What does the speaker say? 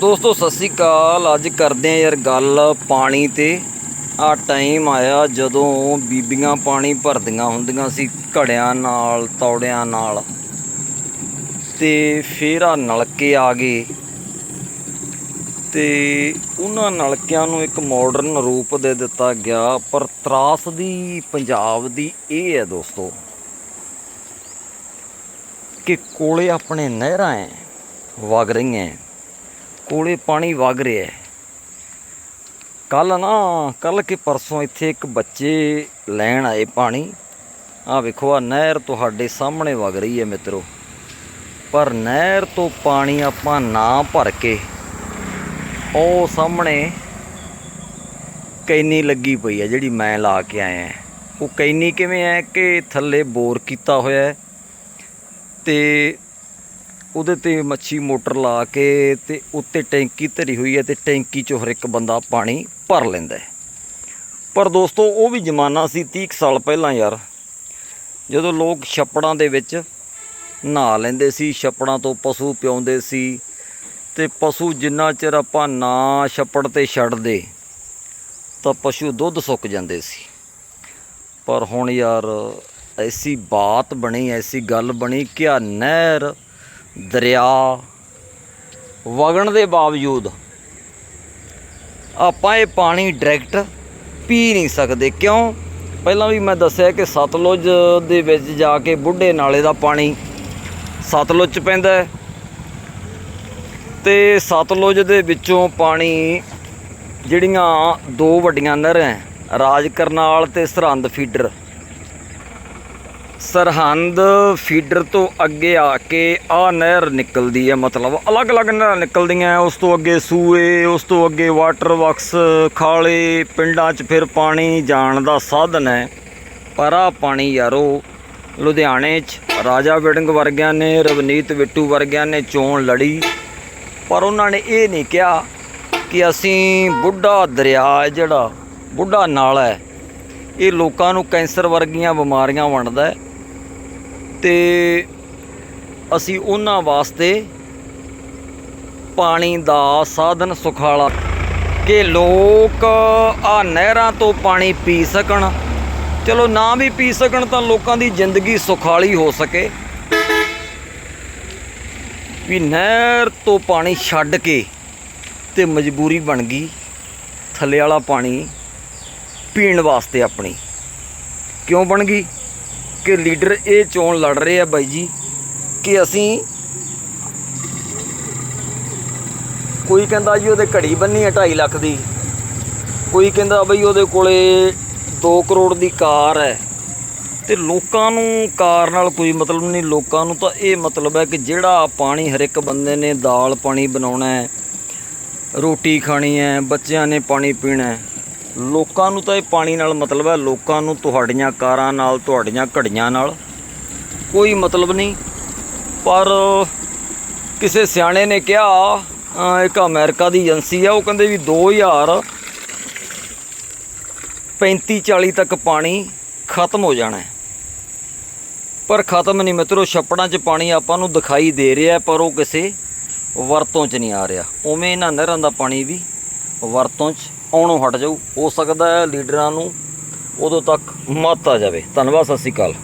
ਦੋਸਤੋ, ਸਤਿ ਸ੍ਰੀ ਅਕਾਲ। ਅੱਜ ਕਰਦੇ ਆ ਯਾਰ ਗੱਲ ਪਾਣੀ ਤੇ। ਆ ਟਾਈਮ ਆਇਆ ਜਦੋਂ ਬੀਬੀਆਂ ਪਾਣੀ ਭਰਦੀਆਂ ਹੁੰਦੀਆਂ ਸੀ, ਘੜਿਆਂ ਨਾਲ, ਤੌੜਿਆਂ ਨਾਲ। ਤੇ ਫੇਰ ਆ ਨਲਕੇ ਆ ਗਏ। ਤੇ ਉਹਨਾਂ ਨਲਕਿਆਂ ਨੂੰ ਇੱਕ ਮਾਡਰਨ ਰੂਪ ਦੇ ਦਿੱਤਾ ਗਿਆ, ਪਰ ਤਰਾਸਦੀ ਪੰਜਾਬ ਦੀ ਇਹ ਹੈ ਦੋਸਤੋ ਕਿ ਕੋਲੇ ਆਪਣੇ ਨਹਿਰਾਂ ਹੈ ਵਗ ਰਹੀਆਂ ਕੋਲੇ ਪਾਣੀ ਵਗ ਰਿਹਾ ਹੈ। ਕੱਲ ਨਾ ਕੱਲ ਕਿ ਪਰਸੋਂ ਇੱਥੇ ਇੱਕ ਬੱਚੇ ਲੈਣ ਆਏ ਪਾਣੀ। ਆ ਵੇਖੋ ਆ ਨਹਿਰ ਤੁਹਾਡੇ ਸਾਹਮਣੇ ਵਗ ਰਹੀ ਹੈ ਮਿੱਤਰੋ। ਪਰ ਨਹਿਰ ਤੋਂ ਪਾਣੀ ਆਪਾਂ ਨਾ ਭਰ ਕੇ ਉਹ ਸਾਹਮਣੇ ਕੈਨੀ ਲੱਗੀ ਪਈ ਹੈ ਜਿਹੜੀ ਮੈਂ ਲਾ ਕੇ ਆਇਆ ਉਹ ਕੈਨੀ ਕਿਵੇਂ ਹੈ ਕਿ ਥੱਲੇ ਬੋਰ ਕੀਤਾ ਹੋਇਆ ਹੈ ਤੇ ਉਹਦੇ ਤੇ ਮੱਛੀ ਮੋਟਰ ਲਾ ਕੇ ਤੇ ਉੱਤੇ ਟੈਂਕੀ ਧਰੀ ਹੋਈ ਹੈ ਤੇ ਟੈਂਕੀ 'ਚੋਂ ਹਰ ਇੱਕ ਬੰਦਾ ਪਾਣੀ ਭਰ ਲੈਂਦਾ ਹੈ। ਪਰ ਦੋਸਤੋ, ਉਹ ਵੀ ਜ਼ਮਾਨਾ ਸੀ 30 ਕੁ ਸਾਲ ਪਹਿਲਾਂ ਯਾਰ। ਜਦੋਂ ਲੋਕ ਛੱਪੜਾਂ ਦੇ ਵਿੱਚ ਨਹਾ ਲੈਂਦੇ ਸੀ, ਛੱਪੜਾਂ ਤੋਂ ਪਸ਼ੂ ਪਿਆਉਂਦੇ ਸੀ ਤੇ ਪਸ਼ੂ ਜਿੰਨਾ ਚਿਰ ਆਪਾਂ ਨਾ ਛੱਪੜ ਤੇ ਛੱਡਦੇ, ਤਾਂ ਪਸ਼ੂ ਦੁੱਧ ਸੁੱਕ ਜਾਂਦੇ ਸੀ। ਪਰ ਹੁਣ ਯਾਰ, ਐਸੀ ਬਾਤ ਬਣੀ, ਐਸੀ ਗੱਲ ਬਣੀ ਕਿ ਆ ਨਹਿਰ ਦਰਿਆ ਵਗਣ ਦੇ ਬਾਵਜੂਦ ਆਪਾਂ ਇਹ ਪਾਣੀ ਡਾਇਰੈਕਟ ਪੀ ਨਹੀਂ ਸਕਦੇ। ਕਿਉਂ? ਪਹਿਲਾਂ ਵੀ ਮੈਂ ਦੱਸਿਆ ਕਿ ਸਤਲੁਜ ਦੇ ਵਿੱਚ ਜਾ ਕੇ ਬੁੱਢੇ ਨਾਲੇ ਦਾ ਪਾਣੀ ਸਤਲੁਜ ਚ ਪੈਂਦਾ ਹੈ ਤੇ ਸਤਲੁਜ ਦੇ ਵਿੱਚੋਂ ਪਾਣੀ ਜਿਹੜੀਆਂ ਦੋ ਵੱਡੀਆਂ ਨਹਿਰਾਂ ਰਾਜ ਕਰਨਾਲ ਤੇ ਸਰਹੰਦ ਫੀਡਰ। ਸਰਹੰਦ ਫੀਡਰ ਤੋਂ ਅੱਗੇ ਆ ਕੇ ਆ ਨਹਿਰ ਨਿਕਲਦੀ ਹੈ, ਮਤਲਬ ਅਲੱਗ-ਅਲੱਗ ਨਹਿਰਾਂ ਨਿਕਲਦੀਆਂ, ਉਸ ਤੋਂ ਅੱਗੇ ਸੂਏ, ਉਸ ਤੋਂ ਅੱਗੇ ਵਾਟਰ ਵਰਕਸ ਖਾਲੇ ਪਿੰਡਾਂ 'ਚ ਫਿਰ ਪਾਣੀ ਜਾਣ ਦਾ ਸਾਧਨ ਹੈ। ਪਰ ਆ ਪਾਣੀ ਯਾਰੋ, ਲੁਧਿਆਣੇ 'ਚ ਰਾਜਾ ਵਿਡੰਗ ਵਰਗਿਆਂ ਨੇ, ਰਵਨੀਤ ਬਿੱਟੂ ਵਰਗਿਆਂ ਨੇ ਚੋਣ ਲੜੀ। ਪਰ ਉਹਨਾਂ ਨੇ ਇਹ ਨਹੀਂ ਕਿਹਾ ਕਿ ਅਸੀਂ ਬੁੱਢਾ ਦਰਿਆ ਹੈ ਜਿਹੜਾ, ਬੁੱਢਾ ਨਾਲਾ ਹੈ। ਇਹ ਲੋਕਾਂ ਨੂੰ ਕੈਂਸਰ ਵਰਗੀਆਂ ਬਿਮਾਰੀਆਂ ਵੰਡਦਾ ਹੈ। ਤੇ ਅਸੀਂ ਉਹਨਾਂ ਵਾਸਤੇ ਪਾਣੀ ਦਾ ਸਾਧਨ ਸੁਖਾਲਾ ਕਿ ਲੋਕ ਆ ਨਹਿਰਾਂ ਤੋਂ ਪਾਣੀ ਪੀ ਸਕਣ। ਚਲੋ ਨਾ ਵੀ ਪੀ ਸਕਣ ਤਾਂ ਲੋਕਾਂ ਦੀ ਜ਼ਿੰਦਗੀ ਸੁਖਾਲੀ ਹੋ ਸਕੇ। ਵੀ ਨਹਿਰ ਤੋਂ ਪਾਣੀ ਛੱਡ ਕੇ ਤੇ ਮਜਬੂਰੀ ਬਣ ਗਈ, ਥੱਲੇ ਵਾਲਾ ਪਾਣੀ ਪੀਣ ਵਾਸਤੇ ਆਪਣੀ। ਕਿਉਂ ਬਣ ਗਈ? ਕਿ ਲੀਡਰ ਇਹ ਚੋਣ ਲੜ ਰਹੇ ਆ ਬਾਈ ਜੀ, ਕਿ ਅਸੀਂ ਕੋਈ ਕਹਿੰਦਾ ਜੀ ਉਹਦੇ ਘੜੀ ਬੰਨੀ ਹੈ 2.5 ਲੱਖ ਦੀ, ਕੋਈ ਕਹਿੰਦਾ ਬਈ ਉਹਦੇ ਕੋਲੇ 2 ਕਰੋੜ ਦੀ ਕਾਰ ਹੈ। ਤੇ ਲੋਕਾਂ ਨੂੰ ਕਾਰ ਨਾਲ ਕੋਈ ਮਤਲਬ ਨਹੀਂ, ਲੋਕਾਂ ਨੂੰ ਤਾਂ ਇਹ ਮਤਲਬ ਹੈ ਕਿ ਜਿਹੜਾ ਪਾਣੀ ਹਰ ਇੱਕ ਬੰਦੇ ਨੇ ਦਾਲ ਪਾਣੀ ਬਣਾਉਣਾ ਹੈ, ਰੋਟੀ ਖਾਣੀ ਹੈ, ਬੱਚਿਆਂ ਨੇ ਪਾਣੀ ਪੀਣਾ ਹੈ। ਲੋਕਾਂ ਨੂੰ ਤਾਂ ਇਹ ਪਾਣੀ ਨਾਲ ਮਤਲਬ ਹੈ, ਲੋਕਾਂ ਨੂੰ ਤੁਹਾਡੀਆਂ ਕਾਰਾਂ ਨਾਲ, ਤੁਹਾਡੀਆਂ ਘੜੀਆਂ ਨਾਲ ਕੋਈ ਮਤਲਬ ਨਹੀਂ। ਪਰ ਕਿਸੇ ਸਿਆਣੇ ਨੇ ਕਿਹਾ ਇੱਕ ਅਮਰੀਕਾ ਦੀ ਏਜੰਸੀ ਆ, ਉਹ ਕਹਿੰਦੇ ਵੀ 2000 35 40 ਤੱਕ ਪਾਣੀ ਖਤਮ ਹੋ ਜਾਣਾ ਪਰ ਖਤਮ ਨਹੀਂ ਮਿੱਤਰੋ, ਛੱਪੜਾਂ 'ਚ ਪਾਣੀ ਆਪਾਂ ਨੂੰ ਦਿਖਾਈ ਦੇ ਰਿਹਾ, ਪਰ ਉਹ ਕਿਸੇ ਵਰਤੋਂ 'ਚ ਨਹੀਂ ਆ ਰਿਹਾ। ਉਵੇਂ ਇਹਨਾਂ ਨਹਿਰਾਂ ਦਾ ਪਾਣੀ ਵੀ ਵਰਤੋਂ 'ਚ ਆਉਣੋਂ ਹਟ ਜਾਊ, ਹੋ ਸਕਦਾ ਹੈ ਲੀਡਰਾਂ ਨੂੰ ਉਦੋਂ ਤੱਕ ਮਤ ਆ ਜਾਵੇ। ਧੰਨਵਾਦ, ਸਤਿ ਸ਼੍ਰੀ ਅਕਾਲ।